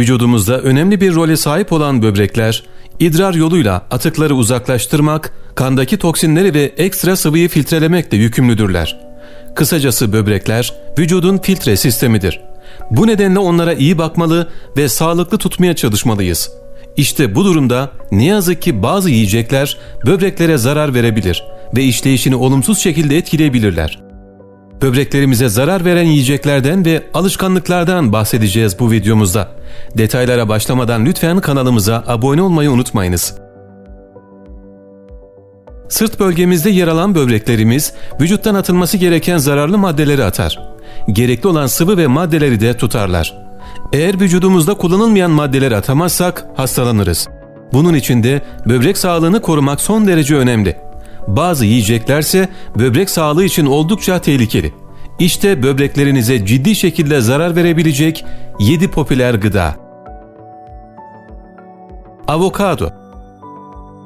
Vücudumuzda önemli bir role sahip olan böbrekler, idrar yoluyla atıkları uzaklaştırmak, kandaki toksinleri ve ekstra sıvıyı filtrelemekle yükümlüdürler. Kısacası böbrekler vücudun filtre sistemidir. Bu nedenle onlara iyi bakmalı ve sağlıklı tutmaya çalışmalıyız. İşte bu durumda ne yazık ki bazı yiyecekler böbreklere zarar verebilir ve işleyişini olumsuz şekilde etkileyebilirler. Böbreklerimize zarar veren yiyeceklerden ve alışkanlıklardan bahsedeceğiz bu videomuzda. Detaylara başlamadan lütfen kanalımıza abone olmayı unutmayınız. Sırt bölgemizde yer alan böbreklerimiz vücuttan atılması gereken zararlı maddeleri atar. Gerekli olan sıvı ve maddeleri de tutarlar. Eğer vücudumuzda kullanılmayan maddeleri atamazsak hastalanırız. Bunun için de böbrek sağlığını korumak son derece önemli. Bazı yiyeceklerse böbrek sağlığı için oldukça tehlikeli. İşte böbreklerinize ciddi şekilde zarar verebilecek 7 popüler gıda. Avokado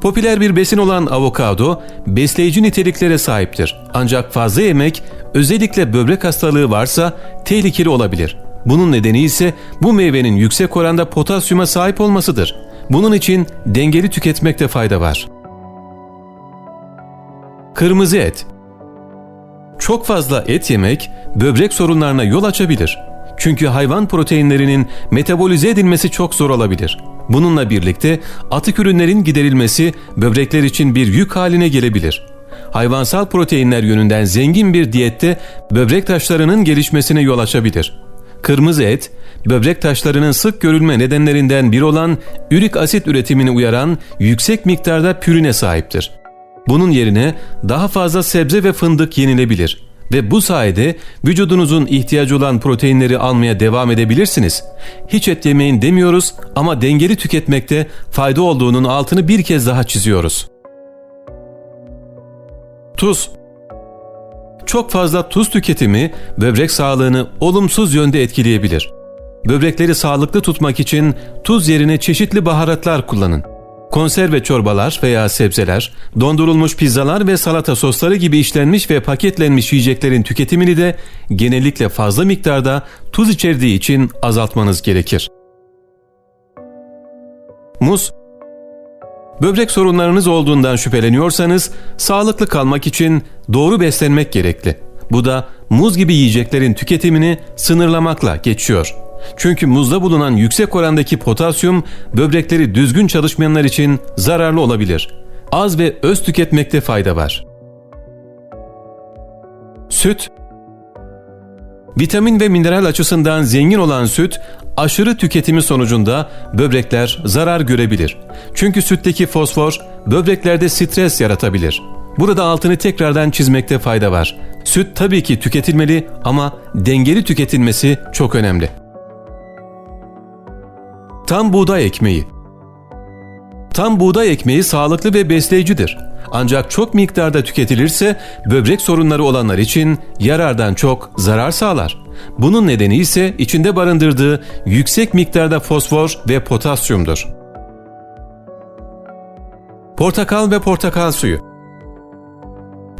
Popüler bir besin olan avokado besleyici niteliklere sahiptir. Ancak fazla yemek özellikle böbrek hastalığı varsa tehlikeli olabilir. Bunun nedeni ise bu meyvenin yüksek oranda potasyuma sahip olmasıdır. Bunun için dengeli tüketmekte fayda var. Kırmızı et Çok fazla et yemek böbrek sorunlarına yol açabilir. Çünkü hayvan proteinlerinin metabolize edilmesi çok zor olabilir. Bununla birlikte atık ürünlerin giderilmesi böbrekler için bir yük haline gelebilir. Hayvansal proteinler yönünden zengin bir diyette böbrek taşlarının gelişmesine yol açabilir. Kırmızı et, böbrek taşlarının sık görülme nedenlerinden biri olan ürik asit üretimini uyaran yüksek miktarda pürine sahiptir. Bunun yerine daha fazla sebze ve fındık yenilebilir ve bu sayede vücudunuzun ihtiyacı olan proteinleri almaya devam edebilirsiniz. Hiç et yemeyin demiyoruz ama dengeli tüketmekte fayda olduğunun altını bir kez daha çiziyoruz. Tuz Çok fazla tuz tüketimi böbrek sağlığını olumsuz yönde etkileyebilir. Böbrekleri sağlıklı tutmak için tuz yerine çeşitli baharatlar kullanın. Konserve çorbalar veya sebzeler, dondurulmuş pizzalar ve salata sosları gibi işlenmiş ve paketlenmiş yiyeceklerin tüketimini de genellikle fazla miktarda tuz içerdiği için azaltmanız gerekir. Muz Böbrek sorunlarınız olduğundan şüpheleniyorsanız sağlıklı kalmak için doğru beslenmek gerekli. Bu da muz gibi yiyeceklerin tüketimini sınırlamakla geçiyor. Çünkü muzda bulunan yüksek orandaki potasyum böbrekleri düzgün çalışmayanlar için zararlı olabilir. Az ve öz tüketmekte fayda var. Süt Vitamin ve mineral açısından zengin olan süt, aşırı tüketimi sonucunda böbrekler zarar görebilir. Çünkü sütteki fosfor böbreklerde stres yaratabilir. Burada altını tekrardan çizmekte fayda var. Süt tabii ki tüketilmeli ama dengeli tüketilmesi çok önemli. Tam buğday ekmeği Tam buğday ekmeği sağlıklı ve besleyicidir. Ancak çok miktarda tüketilirse böbrek sorunları olanlar için yarardan çok zarar sağlar. Bunun nedeni ise içinde barındırdığı yüksek miktarda fosfor ve potasyumdur. Portakal ve portakal suyu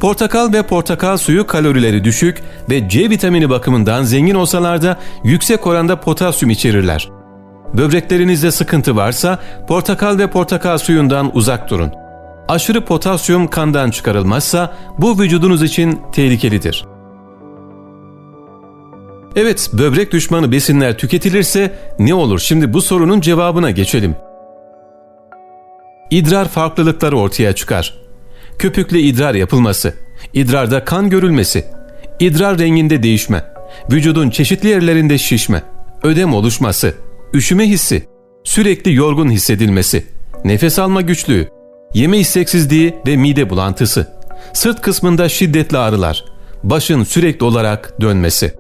Portakal ve portakal suyu kalorileri düşük ve C vitamini bakımından zengin olsalar da yüksek oranda potasyum içerirler. Böbreklerinizde sıkıntı varsa portakal ve portakal suyundan uzak durun. Aşırı potasyum kandan çıkarılmazsa bu vücudunuz için tehlikelidir. Evet, böbrek düşmanı besinler tüketilirse ne olur? Şimdi bu sorunun cevabına geçelim. İdrar farklılıkları ortaya çıkar. Köpüklü idrar yapılması, idrarda kan görülmesi, idrar renginde değişme, vücudun çeşitli yerlerinde şişme, ödem oluşması, üşüme hissi, sürekli yorgun hissedilmesi, nefes alma güçlüğü, yeme isteksizliği ve mide bulantısı, sırt kısmında şiddetli ağrılar, başın sürekli olarak dönmesi.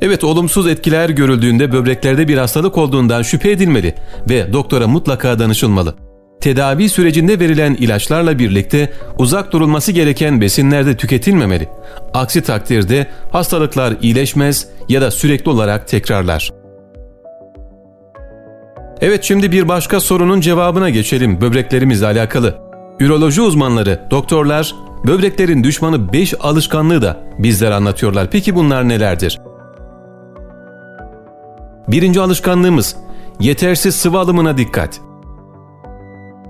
Evet olumsuz etkiler görüldüğünde böbreklerde bir hastalık olduğundan şüphe edilmeli ve doktora mutlaka danışılmalı. Tedavi sürecinde verilen ilaçlarla birlikte uzak durulması gereken besinlerde tüketilmemeli. Aksi takdirde hastalıklar iyileşmez ya da sürekli olarak tekrarlar. Evet şimdi bir başka sorunun cevabına geçelim böbreklerimizle alakalı. Üroloji uzmanları, doktorlar böbreklerin düşmanı 5 alışkanlığı da bizlere anlatıyorlar. Peki bunlar nelerdir? Birinci alışkanlığımız yetersiz sıvı alımına dikkat.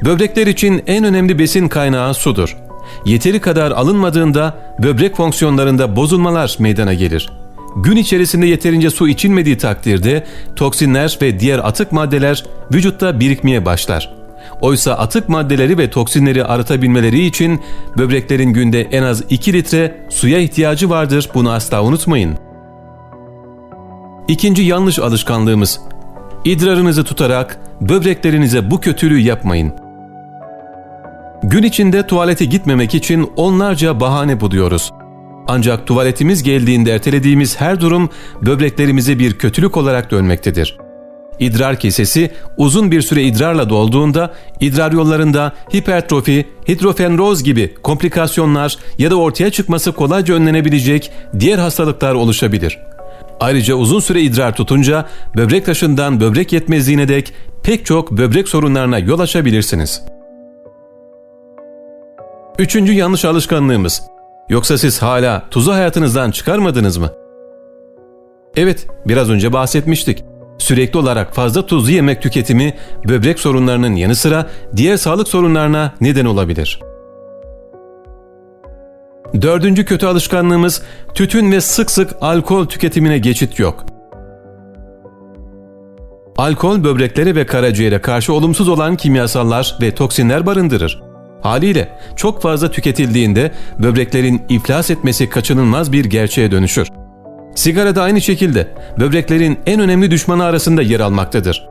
Böbrekler için en önemli besin kaynağı sudur. Yeteri kadar alınmadığında böbrek fonksiyonlarında bozulmalar meydana gelir. Gün içerisinde yeterince su içilmediği takdirde toksinler ve diğer atık maddeler vücutta birikmeye başlar. Oysa atık maddeleri ve toksinleri arıtabilmeleri için böbreklerin günde en az 2 litre suya ihtiyacı vardır. Bunu asla unutmayın. İkinci yanlış alışkanlığımız. İdrarınızı tutarak böbreklerinize bu kötülüğü yapmayın. Gün içinde tuvalete gitmemek için onlarca bahane buluyoruz. Ancak tuvaletimiz geldiğinde ertelediğimiz her durum böbreklerimize bir kötülük olarak dönmektedir. İdrar kesesi uzun bir süre idrarla dolduğunda idrar yollarında hipertrofi, hidrofenroz gibi komplikasyonlar ya da ortaya çıkması kolayca önlenebilecek diğer hastalıklar oluşabilir. Ayrıca uzun süre idrar tutunca böbrek taşından böbrek yetmezliğine dek pek çok böbrek sorunlarına yol açabilirsiniz. Üçüncü yanlış alışkanlığımız. Yoksa siz hala tuzu hayatınızdan çıkarmadınız mı? Evet, biraz önce bahsetmiştik. Sürekli olarak fazla tuzlu yemek tüketimi böbrek sorunlarının yanı sıra diğer sağlık sorunlarına neden olabilir. Dördüncü kötü alışkanlığımız tütün ve sık sık alkol tüketimine geçit yok. Alkol böbreklere ve karaciğere karşı olumsuz olan kimyasallar ve toksinler barındırır. Haliyle çok fazla tüketildiğinde böbreklerin iflas etmesi kaçınılmaz bir gerçeğe dönüşür. Sigara da aynı şekilde böbreklerin en önemli düşmanı arasında yer almaktadır.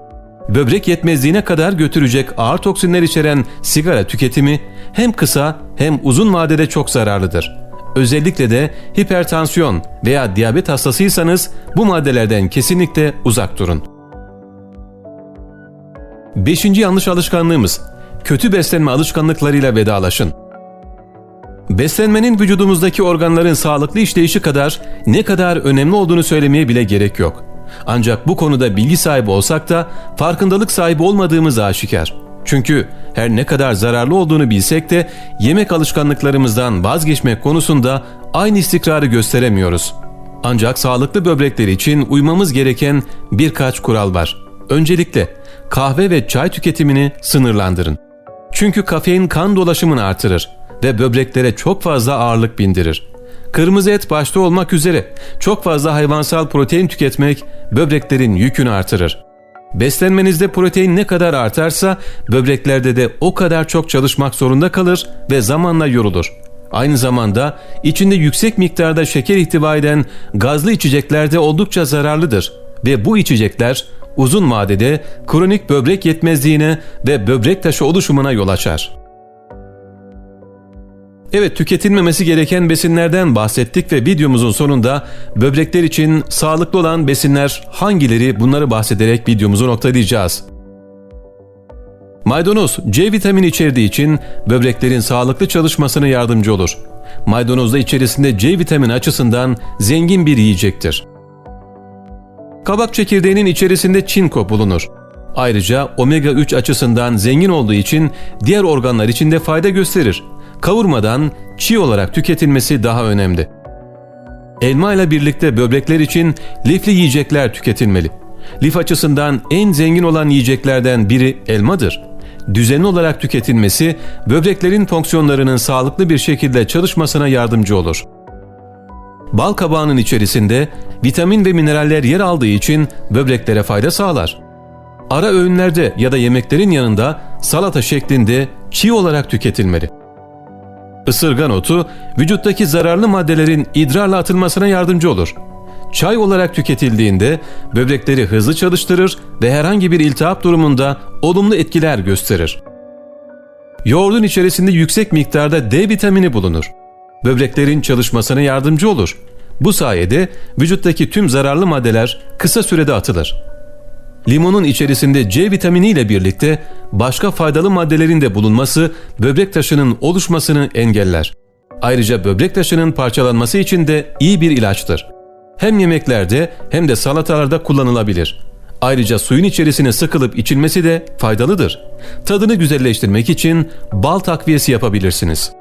Böbrek yetmezliğine kadar götürecek ağır toksinler içeren sigara tüketimi hem kısa hem uzun vadede çok zararlıdır. Özellikle de hipertansiyon veya diyabet hastasıysanız bu maddelerden kesinlikle uzak durun. Beşinci yanlış alışkanlığımız kötü beslenme alışkanlıklarıyla vedalaşın. Beslenmenin vücudumuzdaki organların sağlıklı işleyişi kadar ne kadar önemli olduğunu söylemeye bile gerek yok. Ancak bu konuda bilgi sahibi olsak da farkındalık sahibi olmadığımız aşikar. Çünkü her ne kadar zararlı olduğunu bilsek de yemek alışkanlıklarımızdan vazgeçmek konusunda aynı istikrarı gösteremiyoruz. Ancak sağlıklı böbrekler için uymamız gereken birkaç kural var. Öncelikle kahve ve çay tüketimini sınırlandırın. Çünkü kafein kan dolaşımını artırır ve böbreklere çok fazla ağırlık bindirir. Kırmızı et başta olmak üzere çok fazla hayvansal protein tüketmek böbreklerin yükünü artırır. Beslenmenizde protein ne kadar artarsa böbreklerde de o kadar çok çalışmak zorunda kalır ve zamanla yorulur. Aynı zamanda içinde yüksek miktarda şeker ihtiva eden gazlı içecekler de oldukça zararlıdır ve bu içecekler uzun vadede kronik böbrek yetmezliğine ve böbrek taşı oluşumuna yol açar. Evet tüketilmemesi gereken besinlerden bahsettik ve videomuzun sonunda böbrekler için sağlıklı olan besinler hangileri bunları bahsederek videomuzu noktalayacağız. Maydanoz C vitamini içerdiği için böbreklerin sağlıklı çalışmasına yardımcı olur. Maydanoz da içerisinde C vitamini açısından zengin bir yiyecektir. Kabak çekirdeğinin içerisinde çinko bulunur. Ayrıca omega 3 açısından zengin olduğu için diğer organlar için de fayda gösterir kavurmadan çiğ olarak tüketilmesi daha önemli. Elma ile birlikte böbrekler için lifli yiyecekler tüketilmeli. Lif açısından en zengin olan yiyeceklerden biri elmadır. Düzenli olarak tüketilmesi böbreklerin fonksiyonlarının sağlıklı bir şekilde çalışmasına yardımcı olur. Bal kabağının içerisinde vitamin ve mineraller yer aldığı için böbreklere fayda sağlar. Ara öğünlerde ya da yemeklerin yanında salata şeklinde çiğ olarak tüketilmeli. Isırgan otu vücuttaki zararlı maddelerin idrarla atılmasına yardımcı olur. Çay olarak tüketildiğinde böbrekleri hızlı çalıştırır ve herhangi bir iltihap durumunda olumlu etkiler gösterir. Yoğurdun içerisinde yüksek miktarda D vitamini bulunur. Böbreklerin çalışmasına yardımcı olur. Bu sayede vücuttaki tüm zararlı maddeler kısa sürede atılır. Limonun içerisinde C vitamini ile birlikte başka faydalı maddelerin de bulunması böbrek taşının oluşmasını engeller. Ayrıca böbrek taşının parçalanması için de iyi bir ilaçtır. Hem yemeklerde hem de salatalarda kullanılabilir. Ayrıca suyun içerisine sıkılıp içilmesi de faydalıdır. Tadını güzelleştirmek için bal takviyesi yapabilirsiniz.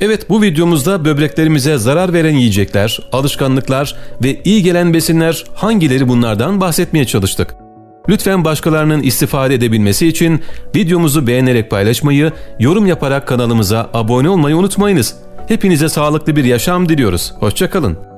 Evet bu videomuzda böbreklerimize zarar veren yiyecekler, alışkanlıklar ve iyi gelen besinler hangileri bunlardan bahsetmeye çalıştık. Lütfen başkalarının istifade edebilmesi için videomuzu beğenerek paylaşmayı, yorum yaparak kanalımıza abone olmayı unutmayınız. Hepinize sağlıklı bir yaşam diliyoruz. Hoşçakalın.